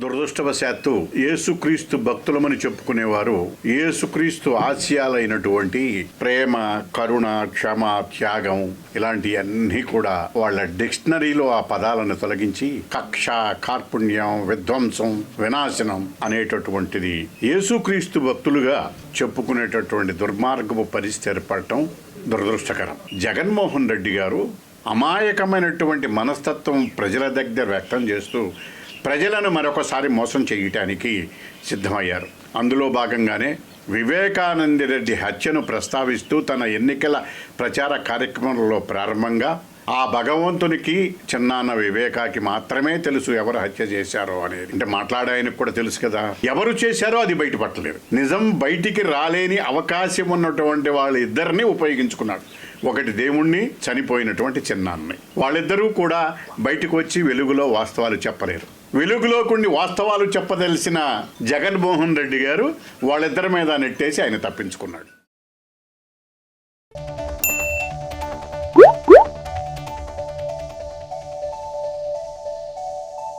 దురదృష్టవశాత్తు యేసుక్రీస్తు భక్తులమని చెప్పుకునేవారు. యేసుక్రీస్తు ఆశయాలైనటువంటి ప్రేమ కరుణ క్షమ త్యాగం ఇలాంటివన్నీ కూడా వాళ్ళ డిక్షనరీలో ఆ పదాలను తొలగించి కక్ష కార్పుణ్యం విధ్వంసం వినాశనం అనేటటువంటిది యేసుక్రీస్తు భక్తులుగా చెప్పుకునేటటువంటి దుర్మార్గపు పరిస్థితి ఏర్పడటం దురదృష్టకరం. జగన్మోహన్ రెడ్డి గారు అమాయకమైనటువంటి మనస్తత్వం ప్రజల దగ్గర వ్యక్తం చేస్తూ ప్రజలను మరొకసారి మోసం చేయటానికి సిద్ధమయ్యారు. అందులో భాగంగానే వివేకానంద రెడ్డి హత్యను ప్రస్తావిస్తూ తన ఎన్నికల ప్రచార కార్యక్రమంలో ప్రారంభంగా ఆ భగవంతునికి చిన్నాన్న వివేకాకి మాత్రమే తెలుసు ఎవరు హత్య చేశారో అనేది. అంటే మాట్లాడాయనకు కూడా తెలుసు కదా. ఎవరు చేశారో అది బయటపట్టలేదు. నిజం బయటికి రాలేని అవకాశం ఉన్నటువంటి వాళ్ళిద్దరిని ఉపయోగించుకున్నాడు. ఒకటి దేవుణ్ణి చనిపోయినటువంటి చిన్నాన్ని వాళ్ళిద్దరూ కూడా బయటకు వచ్చి వెలుగులో వాస్తవాలు చెప్పలేరు. వెలుగులో కొన్ని వాస్తవాలు చెప్పదలిసిన జగన్మోహన్ రెడ్డి గారు వాళ్ళిద్దరి మీద నెట్టేసి ఆయన తప్పించుకున్నాడు.